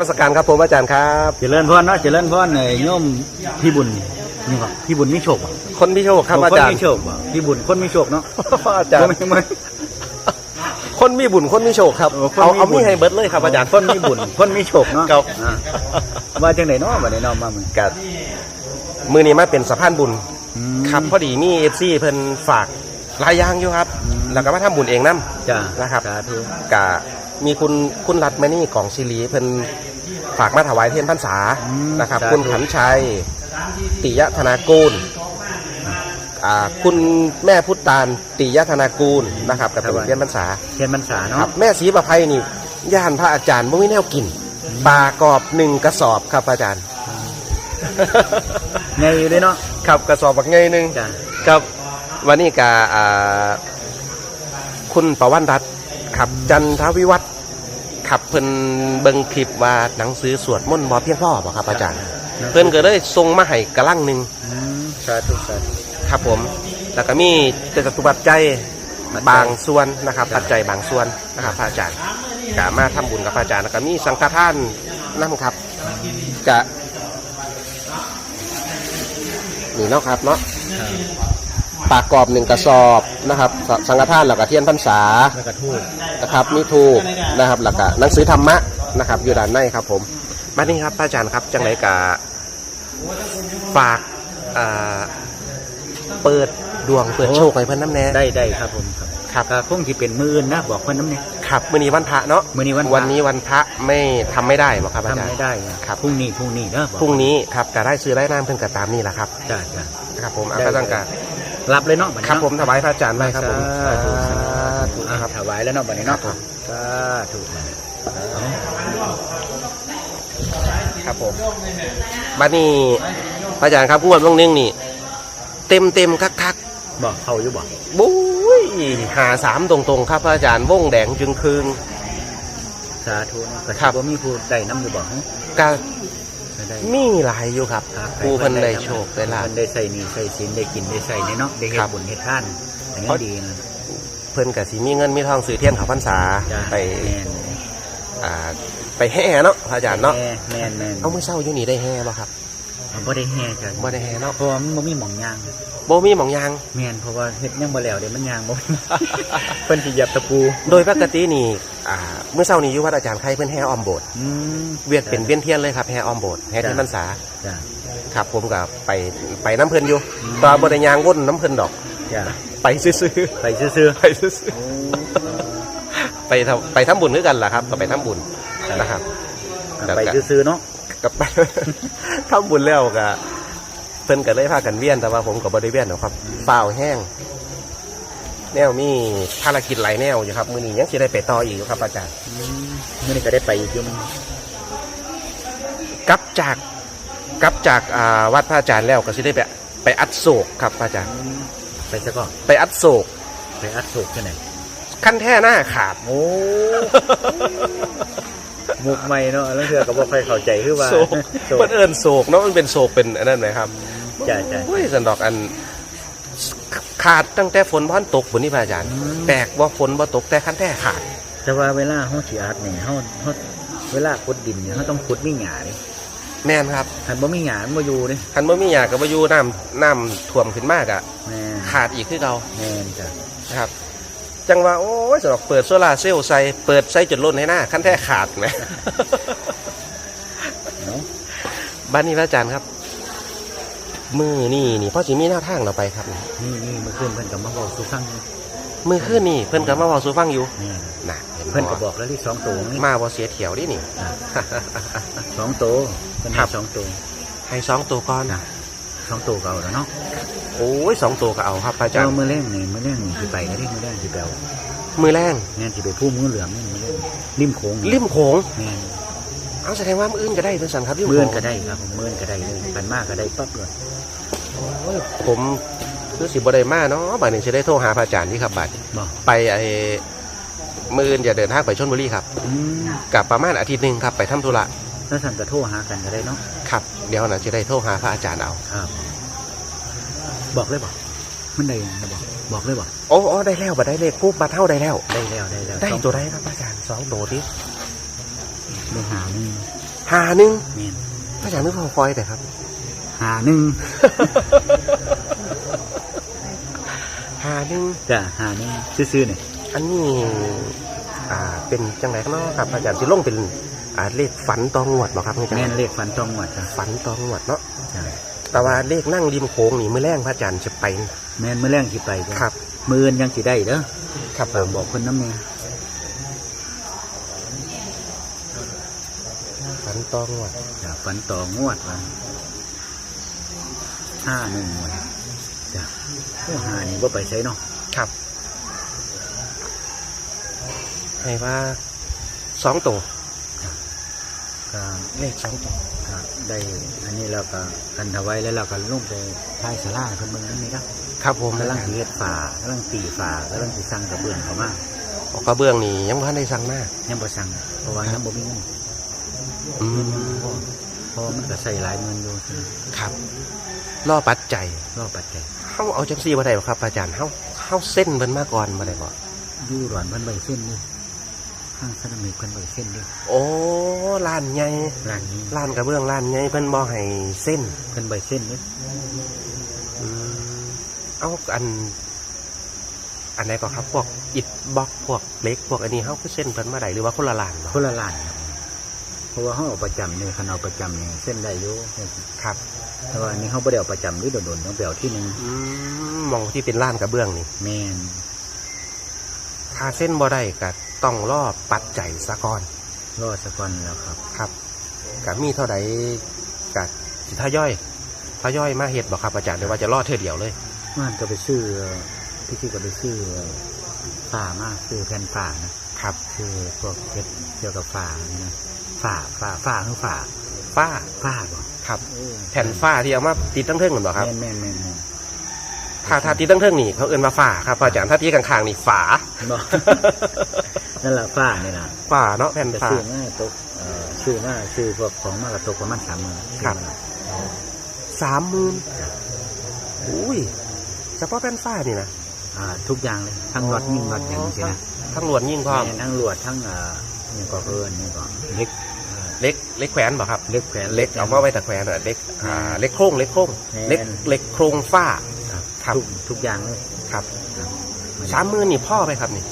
ราชการครับผมอาจารย์ครับเจริญพรเนาะเจริญพรเอ้ยโยมพี่บุญนี่ครับพี่บุญมีโชคบ่คนพิโชคครับอาคนจารย์มีโชคบ่พี่บุญคนมีโชคเนาะอาจารย์บ่ไม่คนมีบุญคนมีโชคครับเออคนเอามีเอาบุมีญให้เบิร์ดเลยครับอาจารย์คนมีบุญคนมีโชคเนาะครับอ่าว่าจังไดเนาะบัดนี้เนาะมามึงกับมือนี้มาเป็นสะพานบุญอืมครับพอดีมีเอฟซีเพิ่นฝากหลายอย่างอยู่ครับอืมแล้วก็มาทำบุญเองนํจ้านะครับสาธุกะ มีคุณคุณรัตมณีของศิรีเพิ่นฝากมาถวายเทียนพรรษานะครับคุณขันชัยติยธนากูลอ่าคุณแม่พุทธตาลติยธนากูลนะครับกับเป็นเทียนพรรษา เทียนพรรษาครัเนาะบแม่ศรีประไพนี่ย่านพระอาจารย์บ่มีแนวกินปลากรอบหนึ่งกระสอบครับอาจารย์ ไงอยู่เลยเนาะครับกระสอบบักไงหนึ่งจ้าครับวันนี้กาอ่าคุณประวันรัตน์ ขับจันทวิวัฒน์ขับเพิ่นเบิ่งคลิปว่าหนังสือสวดมนต์บ่เพียงพอบ่ครับอาจารย์ เพิ่นก็เลยส่งมาให้กระลังหนึ่งอืมสาธุสาธุครับผมแล้วก็มีเจตตุปัจจัยปัจจัยบางส่วนนะครับครับ ปัจจัยบางส่วนนะครับพระอาจารย์กะมาทำบุญกับพระอาจารย์แล้วก็มีสังฆทานนั่นครับกะนี่เนาะครับเนาะครับ ปากกรอบหนึ่งกระสอบนะครับสสังฆทานแล้วก็เทียนพรรษาแล้วก็ทูบนะครับมีทูกนะครับแล้วก็หนังสือธรรมะนะครับ อยู่ด้านในครับผมมานี่ครับพระอาจารย์ครับจังไรกะฝากอ่าเปิดดวงเปิดโชคให้เพิ่นน้ำแน่ได้ได้ครับผมครับครับก็คงที่เป็นมืออื่นนะบอกเพิ่นน้ำเนี่ยครับมื้อนี้วันพระเนาะมื้อนี้วันพระวันนี้วันพระไม่ทำไม่ได้หรอกครับอาจารทำย์ไม่ได้นะครับพรุ่งนี้พรุ่งนี้เด้อบอกพรุ่งนี้ครับจะได้ซื้อได้น้ำเพิ่นก็ตามนี่แหละครับจ้าจ้าครับผมอาได้ก็ต้องกา รรับเลยเนาะบัดนี้ครับเนาะผมถวายพระอาจารย์ไว้ครับผมสาธุสาธุอะนะครับถวายแล้วเนาะบัดนี้เนาะครับผมสาธุครับผมบัดนี้พระอาจารย์ครับพูดว่างนึงนี่ เต็มเต็มๆคักๆบอกเขาอยู่บอกบุ้ยหาสามตรงๆครับพระอาจารย์วงแดงจึงคืน สาธุเนาะก็ครับว่ามีผู้ได้น้ำอยู่บอกฮะก็ไม่ ได้มีหลายอยู่ครับครับผู้เพันได้โชคได้ลาภเพิ่นได้ใส่หนี่ใส่สินได้กินได้ใส่ในเนาะได้เฮ็ครัดบบุญเฮ็ดทานอย่างเพนี้ราะดีนะเพิ่นกับสีมีเงินมีทองซื้อเทียนเขาพรรษาจ้าไปแม่นอ่าไปแห่เนาะพระอาจารย์เนาะแม่แม่นแม่นเอาเมื่อเช้าอยู่นี่ได้แห่บ่ครับมันบ่ได้แห่จ้ะบ่ได้แห่เนาะเพราะว่ามันบ่มีหม่องยางบ่มีหมองยางแม่นเพราะว่าเฮ็ดยังบ่แล้วเดี๋ยวมันยางบ่เพิ่นสิเหยียบตะปู โดยปกตินี่ อ่าเมื่อเช้านี้อยู่วัดอาจารย์ใครเพิ่นแห่ออมโบสถ์อืม เวียนเป็นเวียนเทียนเลยครับแห่ออมโบสถ์แห่เทียนพรรษาจ้าครับผมก็ไปไปน้ำเพิ่นอยู่แตอนบ่ได้ยางวนน้ำเพิ่นดอก จ้าไปซื้อไปซื่อๆไปซื้อๆไปทำไปทำบุญด้วยกันแหละครับก็ไปทำบุญนะครับๆไปซื่อๆเนาะกับ ทำบุญแล้วก็เพิ่นก็เลยพากันเวียนแต่ว่าผมกับบริเวียนหรอกครับเปล่าแห้ง แนวมีภารกิจหลายแนวอยู่ครับ มือนี้ยังจะได้ไปต่ออีกอยู่ครับอาจารย์อืมมื้อนี้ก็ได้ไปอีกอยู่มันกลับจากกลับจากอ่าวัดพระอาจารย์แล้วก็จะได้ไปไปอัดโศกครับพระอาจารย์ ไปซะก่อนไปอัดโศก ไปอัดโศกที่ไหนขั้นแท่หน้าขาดโอ้มุกใหม่เนาะแล้วเธอก็บ่ค่อยเข้าใจคือว่าโศกโศกมันเอินโศกเนาะมันเป็นโศกเป็นอันนั้นไหมครับจ้าจ้าโอ้ยสันดอกอัน ขาดตั้งแต่ฝนพอนตกบนนี่พระอาจารย์อืมแปลกว่าฝนบ่ตกแต่ขั้นแท้ขาด แต่ว่าเวลาเฮาสิอัดนี่เฮาเฮาเวลาขุดดินเนี่ยเฮาต้องขุดมีหญ้าดิแม่นครับคันบ่มีหญ้ามันบ่อยู่ดิคันบ่มีหยากับบ่อยู่น้ำน้ำท่วมขึ้นมากอะแม่นขาดอีกคือเก่าแม่นจ้ะนะครับ จังว่าโอ้ยสำหรับเปิดโซลาร์เซลล์ใส่เปิดใส่จนล้นให้หน้าขั้นแท้ขาดไหมเนาะบ้านนี้พระอาจารย์ครับ มือนี่นี่พ่อสิมีหน้าทางเราไปครับนี่นี่เมื่อคืนเพิ่นก็มาบอกสู่ฟังอยู่มือขึ้นนี่เพิ่นก็มาเว้าสู่ฟังอยู่แม่นน่ะเห็นเพิ่นก็บ่บอกแล้วที่สองตัวนี่มาบ่เสียเถียวดินี่อะสองตัวเพิ่นครัให้บ สองตัวให้สองตัวก่อนจ้ะสองตัวก็เอาแล้วเนาะโอ้ยสองตัวก็เอาครับพระอาจารเจ้าย์มื้อแรงนี่มื้อแรงนี่สิไปแล้วดิมื้อแรงสิไปเอามือแรงแม่นสิไปผู้มือเหลืองนี่มื้อแรงริมโขงริมโขงแม่นเอาแสดงว่ามืออื่นก็ได้เป็นสันครับริมมื่โขนงก็ได้ครับผมมื่นก็ได้เลยปันมากก็ได้ปั๊บเลยโอ้ย ผมคือสิบ่ได้มาเนาะบัดนี้สิได้โทรหาพระอาจารย์ที่ครับบัดนี้บอกไปไอ้มืออื่นจะเดินทางไปชลบุรีครับอืมกับประมาณอาทิตย์หนึ่งครับไปทำธุระถ้าสั่งกระโทรหากันก็ได้เนาะครับเดี๋ยวนะจะได้โทรหาพระอาจารย์เอา ครับ บอกเลยบอกมันได้ยังนะบอกบอกเลยบอกโอ้โอ้ได้แล้วบัดได้เลขปุ๊บบัดเท่าได้แล้ว ได้แล้วได้แล้วได้สองตัวได้ครับพระอาจารย์สองโดดดิได้หาหนึ่งหาหนึ่งแม่นพระอาจารย์นึกพอคอยแต่ครับ หาหนึ่งหาหนึ่งจ้ะหาหนึ่งซื่อๆเนี่ยอันนี้อ่าเป็นจังไรกันเนาะครับพระอาจารย์สิลงเป็นอ่าเลขฝันตองวดบ่ครับพระอาจารแม่นย์เลขฝันตรงหมดจ้ะฝันตองวดเนาะจ้ะแต่ว่าเลขนั่งริมโค้งนี่มือแรงพระอาจารย์จะไป แม่นเมื่อแรงสิไปจ้ะครับมืออื่นยังสิได้เด้อครับผฝากมบอกคนน้ำแม่ฝันตองวดจ้ะฝันต่องวดมา ห้าหนึ่งหมดจ้ะโอ้หานี่ว่าไปใช้เนาะครับให้ว่าสองตัวก็เลขสองตัวก็ได้ อันนี้เราก็กันทาไว้แล้วเราก็ลงไปท้ายสลาคนเมืองนั่นนี่ครับครับผมกำลังสิเฮ็ดฝากำลังตีฝากำลังสิสั่งกระเบื้องเขามาออกกระเบื้องนี่ยังพันได้สั่งหน้ายังบ่สั่งเพราะว่ายังบ่มีเงินอืมเพราะว่ามันก็ใส่หลายเงินอยู่ใช่ไหมครับ ล่อปัจจัยรอบปัจจัยเข้าเอาจังซี่บ่ได้บ่ครับ อาจารย์เข้าเข้าเส้นเบิ่นมาก่อนบ่ได้บ่อยู่หลอนเพิ่นใบเส้นนี่ข้างสนามเพิ่นใบเส้นนี่โอ้ร้านใหญ่ร้านนี้ร้านกระเบื้องร้านใหญ่เพิ่นบ่ให้เส้นเพิ่นใบเส้นนี่อืมเอาอัน อันไหนก็ครับพวกอิฐบล็อกพวกเหล็กพวกอันนี้เฮาคือเส้นเพิ่นมาได้หรือว่าคนละร้านบ่คนละร้านครับเพราะว่าเฮาเอาประจำนี่คันเอาประจำนี่เส้นได้อยู่ครับ แต่ว่าอันนี้เฮาบ่ได้เอาประจำหรือโดนๆต้องไปเอาที่หนึงอืมมองที่เป็นร้านกระเบื้องนี่แม่นถ้าเส้นบ่ได้ก็ต้องรอปัจจัยซะก่อนรอสักวันแล้วครับ ครับกับมีเท่าใดกับสิทย่อยทย่อยมาเฮ็ดบ่ครับอาจารย์หรือว่าจะรอดเท่อเดียวเลย มันก็ไปซื้อพี่ที่ก็ไปซื้อฝ่ามาซื้อแผ่นฝ่านะครับซื้อพวกเพชรเกี่ยวกับฝ่านี่นะฝ่าฝ่าฝ่าคือฝ่าฝ้าฝ่าบ่ ครับเออแผ่นฝ้าที่เอามาติดตั้งเทิงกันบ่ครับแม่นแม่นแม่นแม่นถ้าถ้าติดตั้งเทิงนี่เขาเอิ้นว่าฝ้าครับอาจารย์ถ้าที่ข้างๆนี่ฝาบ่นั่นแหละฝ้านี่นะฝาเนาะแผ่นแต่ฝ้า ซื้อมาตกเอ่อซื้อมาซื้อพวกของมากระตกประมาณสามหมื่นครับ สามหมื่นอุ้ยเฉพาะแผ่นฝ้านี่นะอ่าทุกอย่างเลยทั้งรถยิ่งรถอย่างนี้สินะทั้งลวดยิ่งพร้อม แม่นทั้งลวดทั้งเอ่อนี่ก็เพิ่นนี่ก็เล็ก เอ่อเล็กเล็กแขวนบ่ครับเล็กแขวนเล็กเอามาไว้แต่แขวนอะเล็กอ่าเล็กโครงเล็กโครงแม่นเล็กเล็กโครงฝ้าครับครับทุกทุกอย่างเลยครับครับสามหมื่นนี่พ่อไหมครับนี่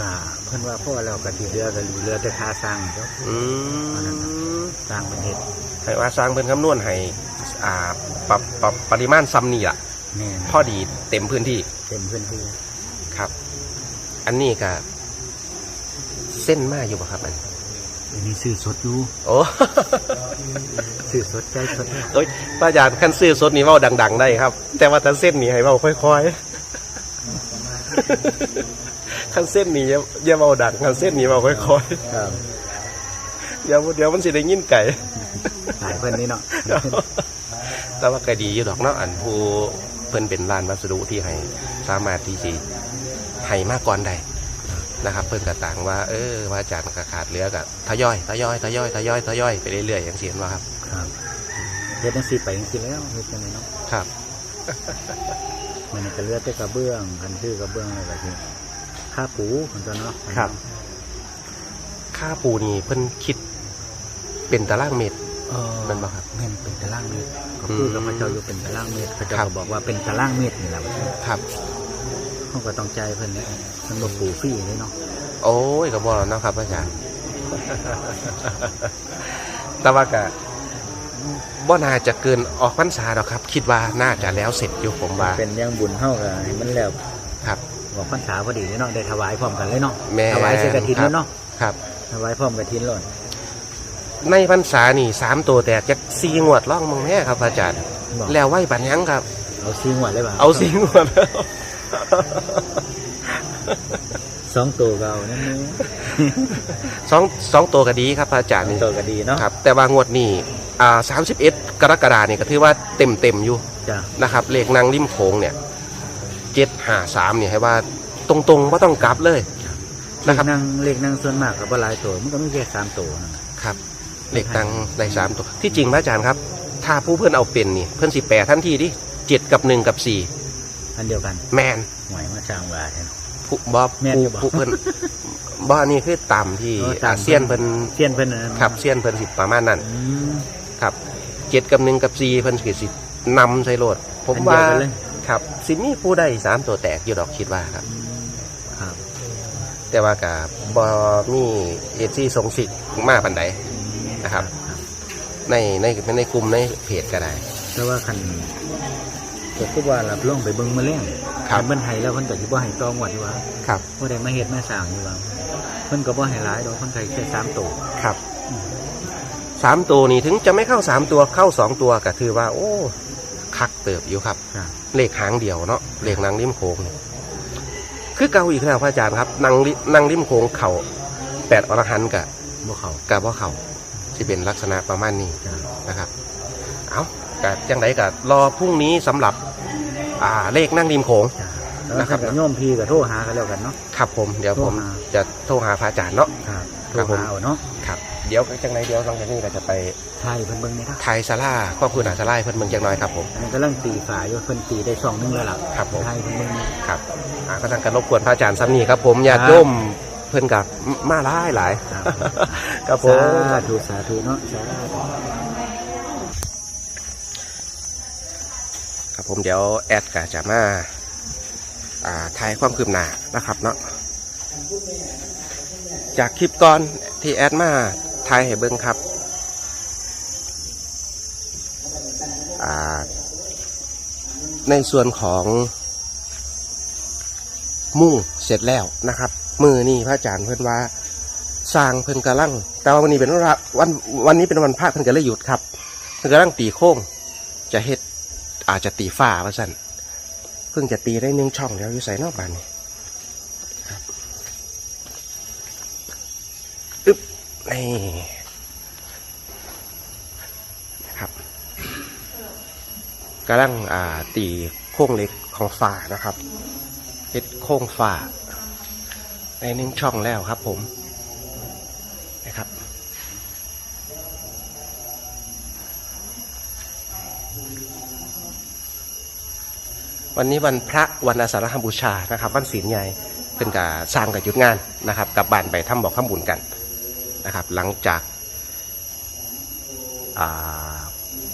ก็เพิ่นว่าพ่อเราก็ที่เรือก็เรือแต่ค่าสร้างเจ้าอืมสร้างเป็นเฮ็ดให้ว่าสร้างเป็นคำนวณให้อ่าปรับปรับปริมาณซ้ำนี่ล่ะแม่นพอดีเต็มพื้นที่ เต็มพื้นที่ครับ อันนี้ก็เส้นมากอยู่ป่ะครับอัน อันนี้ซื้อสดอยู่โอ้ซื้อสดใจสดเลยโอ้ยป้าอาจารย์ขั้นซื้อสดนี่เว่าดัง ๆ ได้ครับ แต่ว่าถ้าเส้นนี่ให้เว่าค่อยๆขั้นเส้นนี่อย่าอย่าเบาดังขั้นเส้นนี่เบาค่อยครับๆเดี๋ยวเดี๋ยวมันสิได้ยินไก่หลายเพิ่นนี่เนาะแต่ว่าก็ดีอยู่ดอกเนาะอันผู้เพิ่นเป็นร้านวัสดุที่ให้สามารถที่สิให้มากก่อนได้ นะครับ เพิ่นก็ต่างว่าเออว่าอาจารย์ก็ขาดเหลือก็ทยอยทยอยทยอยทยอยทยอยไปเรื่อยๆอย่างเสียนว่าครับครับเฮ็ดจังซี่ไปจังซี่แล้วเฮ็ดจังไดเนาะครับ มันก็เหลือแต่กระเบื้องกันซื้อกระเบื้องอะไรแบบนี้ค่าปูคนตัวเนาะครับ ค่าปูนี่เพิ่นคิดเป็นตารางเมตรเออนั่นบ่ครับแม่นเป็นตารางเมตรก็คือกับพระเจ้าอยู่เป็นตารางเมตรพระเจ้าครัก็บบอกว่าเป็นตารางเมตรนี่แหละครับเขาก็ต้องใจายเพิ่นเนี่ย มันบ่ปูฟรีเลยเนาะโอ้ยก็บ่แล้วเนาะครับอาจารย์ แต่ว่าก็บ่น่าจะเกินออกพรรษาหรอกครับ คิดว่าน่าจะแล้วเสร็จอยู่ผมว่า เป็นอย่างบุญเฮาก็ให้มันแล้วครับ บอกพรรษาพอดีเลยเนาะได้ถวายพร้อมกันเลยเนาะแม่ถวายเสกฐินครับแล้วเนาะครับ ถวายพร้อมกฐินเลยในพรรษานี่สามตัวแตกจากสี่งวดล่องมึงแม่ครับอาจารย์ บอกแล้วไหวปัญญังครับ เอาซีงวดเลยป่ะเอาสี่งวดแล้ว สองตัวก็เอานั่นนี่สองสองตัวก็ดีครับอาจารย์นี่ตัวก็ดีเนาะครับ แต่ว่างวดนี้อ่าสามสิบเอ็ดกรกฎาเนี่ยก็ถือว่าเต็มเต็มๆอยู่จ้ะนะครับเลขนางริมโขงเนี่ยเจ็ดหาสามเนี่ยให้ว่าตรงๆว่าต้องกลับเลยเลนะขครับนั่งเลขนั่งส่วนมากกับบ่หลายตัวมันก็มีแค่สามตัวนั่นน่ะครับเลขนางได้สามตัวที่จริงพระอาจารย์ครับ ถ้าผู้เพื่อนเอาเป็นนี่เพื่อนสิแปดทันทีดิเจ็ดกับหนึ่งกับสี่อันเดียวกันแมนหวยมาสร้างว่าแทนผ ผู้บอแม่นผู้อยู่บ่ผู้เพิ่นบ่อันนี้คือต่ำที่เออตาม อาเซียนเพิ่นเซียนเพิ่นน่ะครับเซียนเพิ่นสิประมาณนั้น อืม ครับเจ็ดกับหนึ่งกับสี่เพิ่นคือสินำใส่โลด ผมอันเดียวว่ากันเลย ครับสิมีผู้ใดสามตัวแตกอยู่ดอกคิดว่าครับ ครับแต่ว่ากับบอมีเอซี่ทรงสิกมากปันใดนะครับ ในในในกลุ่มในเพจก็ได้ แต่ว่าคันก็คือว่ารับลงไปเบิ่งมาแล้ว ครับคันเพิ่นให้แล้วเพิ่นก็สิบ่ให้ตองวดอยู่ว่าครับบ่ได้มาเฮ็ดมาสร้างอยู่ว่าเพิ่นก็บ่ให้หลายดอกเพิ่นให้แค่สามตัวครับสามตัวนี่ถึงจะไม่เข้าสามตัวเข้าสองตัวก็ถือว่า โอ้คักเติบอยู่ครับ ครับเลขหางเดียวเนาะเลขนางริมโขงนี่คือเก่าอีกแล้วพระอาจารย์ครับนางรินางริมโขงเข่าแปดอรหันต์กับบ่เข้า กับว่าเข่าที่เป็นลักษณะประมาณนี้ครับนะครับ เอากะจังไดกะรอพรุ่งนี้สำหรับ อ่าเลขนั่งริมโขงจ้ะแล้วนะครับก็โยมพี่ก็โทรหากันแล้วกันเนาะ ครับผมเดี๋ยวผมโทรหา จะโทรหาพระอาจารย์เนาะ ครับโทครรับผม หาเอาเนาะครับเดี๋ยวจังไดเดี๋ยวหลังจากนี้ก็จะไปใช่เพิ่นเบิ่งนี่ครับไทยซาร่าครอบครัวหนาซาร่าให้เพิ่นเมืองจังน้อยครับผม อันนี้กำลังตีฝาอยู่เพิ่นตีได้ช่องหนึงแล้วล่ะครับผม ใช่เพิ่นเบิ่งนี่ ครับอ่าก็ทางการรบกวนพระอาจารย์ซ้ำนี่ครับผมญาติครับโยมเพิ่นกับมาหลายหลายครับ ครับผม สาธุสาธุเนาะสา ครับผมเดี๋ยวแอดก็จะมาอ่ายความคืบหน้านะครับเนาะจากคลิปก่อนที่แอดมาทายให้เบิ้งครับในส่วนของมุ่งเสร็จแล้วนะครับ มือนี่พระอาจารย์เพิ่นว่าสร้างเพิ่นกำลังแต่ว่าวันนี้เป็นวันวันนี้เป็นวันพระเพิ่นก็เลยหยุดครับเพิ่นกำลังตีโค้งจะเฮ็ด อาจจะตีฝ้าว่าสั่นเพิ่งจะตีได้หนึ่งช่องแล้วอยู่ใส่นอกบ้านนี่อึ๊บนี่นะครับกำลังอ่าตีโค้งเล็กของฝ้านะครับเฮ็ดโค้งฝ้าในหนึ่งช่องแล้วครับผมนะครับ วันนี้วันพระวันอาสาฬหบูชานะครับวันศีลใหญ่เพิ่นกับสร้างกับหยุดงานนะครับกลับบ้านไปทำบอกข้ามบุญกันนะครับ หลังจาก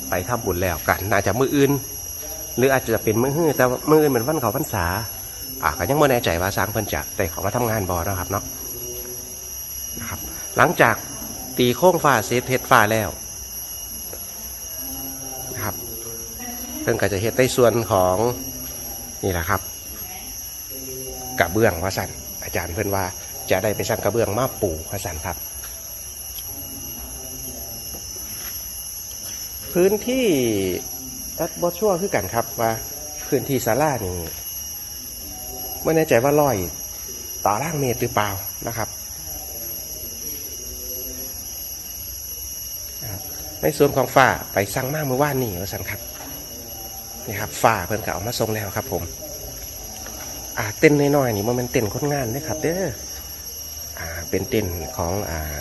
ไปทำบุญแล้วกันน่าจจะมืออื่น หรืออาจจะเป็นมือฮื้อแต่มืออื่นเหมือนวันเขาพรรษาอ่าก็ยังไม่แน่ใจว่าสร้างเพิ่นจะได้เขามาทำงานบอนะครับเนาะนะครับหลังจากตีโค้งฟ้าเซตเทศฟ้าแล้วนะครับเพิ่นก็จะเฮ็ดในส่วนของ นี่แหละครับกระเบื้องว่าสันอาจารย์เพิ่อนว่าจะได้ไปสั่งกระเบื้องมาปูว่าสันครับ พื้นที่แอดบอชั่วคือกันครับว่าพื้นที่ศาลานี่ไม่แน่ใจว่าร้อยต่อร่างเมตรหรือเปล่านะครับในส่วนของฝ้าไปสั่งมากเมื่อวานนี่ว่าสันครับ นี่ครับฝ้าเพิ่นก็เอามาส่งแล้วครับ ผมอ่าเต้นน้อยๆนี่มันเป็นเต้นคนงานเด้อครับ เด้ออ่าเป็นเต้นของอ่า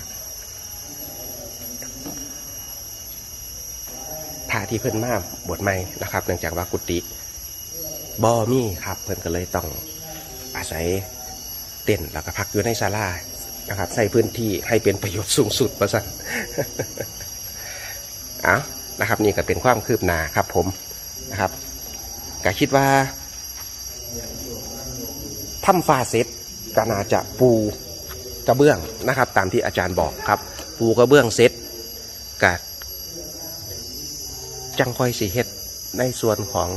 พระที่เพิ่นมาบวชใหม่นะครับ เนื่องจากว่ากุฏิบอมี่ครับ เพิ่นก็เลยต้องอาศัยเต้นแล้วก็พักอยู่ในศาลานะครับใส่พื้นที่ให้เป็นประโยชน์สูงสุดประสันเอานะครับ นี่ก็เป็นความคืบหน้าครับผม นะครับก็คิดว่าถ้ำฟาเสร็จก็น่าจะปูกระเบื้องนะครับ ตามที่อาจารย์บอกครับ ปูกระเบื้องเสร็จกัจังค่อยสีเฮ็ดในส่วนของ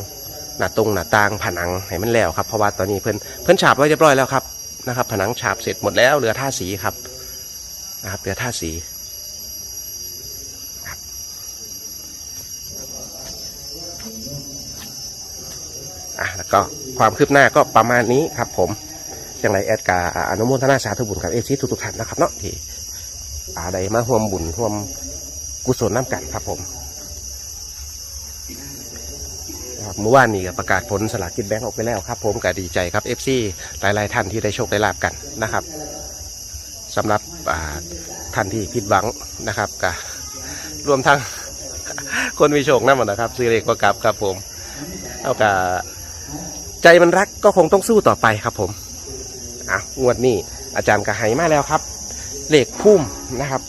หน้าตรงหน้าต่างผนังให้มันแล้วครับเพราะว่าตอนนี้เพิ่นเพิ่นฉาบไว้เรียบร้อยแล้วครับนะครับ ผนังฉาบเสร็จหมดแล้วเหลือท่าสีครับนะครับเหลือท่าสี อะแล้ว ก็ความคืบหน้าก็ประมาณนี้ครับผมอย่างไรแอดกาอนุโมทนาสาธุบุญกับเอฟซีทุกๆท่านนะครับเนาะที่อาได้มาร่วมบุญร่วมกุศลน้ำกันครับผมเมื่อวานนี้ประกาศผลสลากกินแบงก์ออกไปแล้วครับ ผมก็ดีใจครับเอฟซีหลาย ๆ ท่านที่ได้โชคได้ลาบกันนะครับสำหรับท่านที่ผิดหวังนะครับก็รวมทั้งคนมีโชคนั่นหมดนะครับซื้อเลขก็กลับครับผมเอากะ ใจมันรักก็คงต้องสู้ต่อไปครับผมอะงวดนี้อาจารย์ก็ให้มาแล้วครับเลขพุ่มนะครับ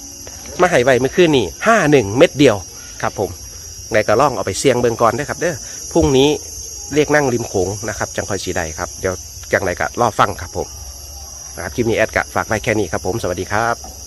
มาให้ไวเมื่อคืนนี้ห้าหนึ่งเม็ดเดียวครับผมไงก็ล่องเอาไปเสี่ยงเบิงก่อนด้ครับเด้อพรุ่งนี้เรียกนั่งริมโขงนะครับ จังคอยสีใดครับ เดี๋ยวจังไรก็รอฟังครับผมนะครับคลิปนี้แอดกะฝากไว้แค่นี้ครับผมสวัสดีครับ